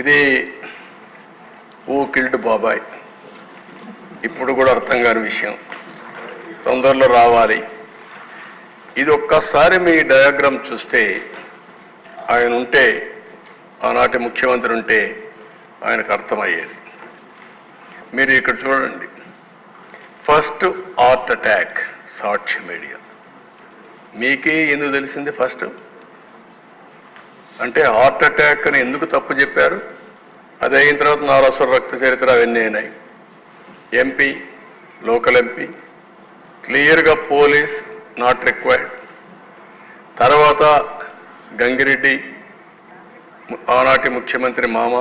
ఇది ఊ కిల్డ్ బాబాయ్ ఇప్పుడు కూడా అర్థం కాని విషయం. తొందరలో రావాలి. ఇది ఒక్కసారి మీ డయాగ్రామ్ చూస్తే ఆయన ఉంటే ఆనాటి ముఖ్యమంత్రి ఉంటే ఆయనకు అర్థమయ్యేది. మీరు ఇక్కడ చూడండి. First heart attack Sakshi media మీకే ఎందుకు తెలిసింది ఫస్ట్ అంటే హార్ట్ అటాక్ అని ఎందుకు తప్పు చెప్పారు? అది అయిన తర్వాత నారసర రక్త చరిత్ర అవన్నీ అయినాయి. ఎంపీ లోకల్ ఎంపీ క్లియర్గా పోలీస్ నాట్ రిక్వైర్డ్ తర్వాత గంగిరెడ్డి ఆనాటి ముఖ్యమంత్రి మామ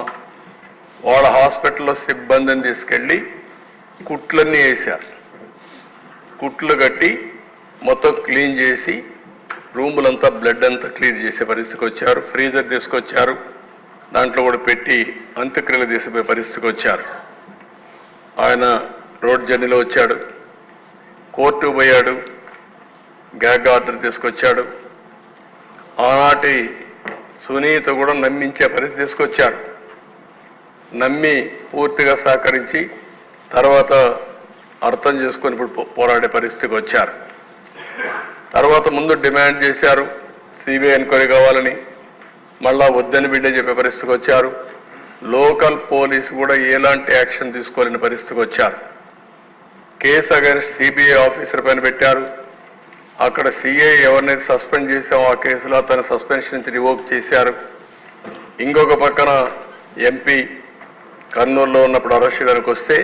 వాళ్ళ హాస్పిటల్లో సిబ్బందిని తీసుకెళ్ళి కుట్లన్నీ వేశారు. కుట్లు కట్టి మొత్తం క్లీన్ చేసి రూములంతా బ్లడ్ అంతా క్లీన్ చేసే పరిస్థితికి వచ్చారు. ఫ్రీజర్ తీసుకొచ్చారు. దాంట్లో కూడా పెట్టి అంత్యక్రియలు తీసిపోయే పరిస్థితికి వచ్చారు. ఆయన రోడ్ జర్నీలో వచ్చాడు. కోర్టు పోయాడు. గ్యాగ్ ఆర్డర్ తీసుకొచ్చాడు. ఆనాటి సునీత కూడా నమ్మించే పరిస్థితి తీసుకొచ్చాడు నమ్మి పూర్తిగా సహకరించి తర్వాత అర్థం చేసుకొని ఇప్పుడు పో- పోరాడే పరిస్థితికి వచ్చారు. తర్వాత ముందు డిమాండ్ చేశారు. సిబిఐ ఎంక్వైరీ కావాలని మళ్ళా వద్దని బిడ్డ చెప్పే పరిస్థితికి వచ్చారు. లోకల్ పోలీస్ కూడా ఎలాంటి యాక్షన్ తీసుకోలేని పరిస్థితికి వచ్చారు. కేసు అగైన్స్ సిబిఐ ఆఫీసర్ పైన పెట్టారు. అక్కడ సిఐ ఎవరినైతే సస్పెండ్ చేసామో ఆ కేసులో తన సస్పెన్షన్ నుంచి రివోక్ చేశారు. ఇంకొక పక్కన ఎంపీ కర్నూలులో ఉన్నప్పుడు అరెస్ట్ చేయడానికి వస్తే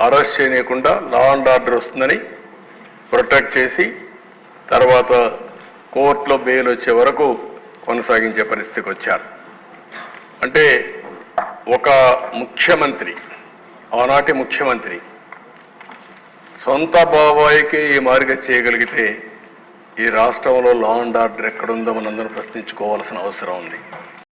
అరెస్ట్ చేయనీయకుండా లా అండ్ ఆర్డర్ వస్తుందని ప్రొటెక్ట్ చేసి తర్వాత కోర్టులో బెయిల్ వచ్చే వరకు కొనసాగించే పరిస్థితికి వచ్చారు. అంటే ఒక ముఖ్యమంత్రి ఆనాటి ముఖ్యమంత్రి సొంత బాబాయికి ఈ మార్గ చేయగలిగితే ఈ రాష్ట్రంలో లా అండ్ ఆర్డర్ ఎక్కడుందో మనందరం ప్రశ్నించుకోవాల్సిన అవసరం ఉంది.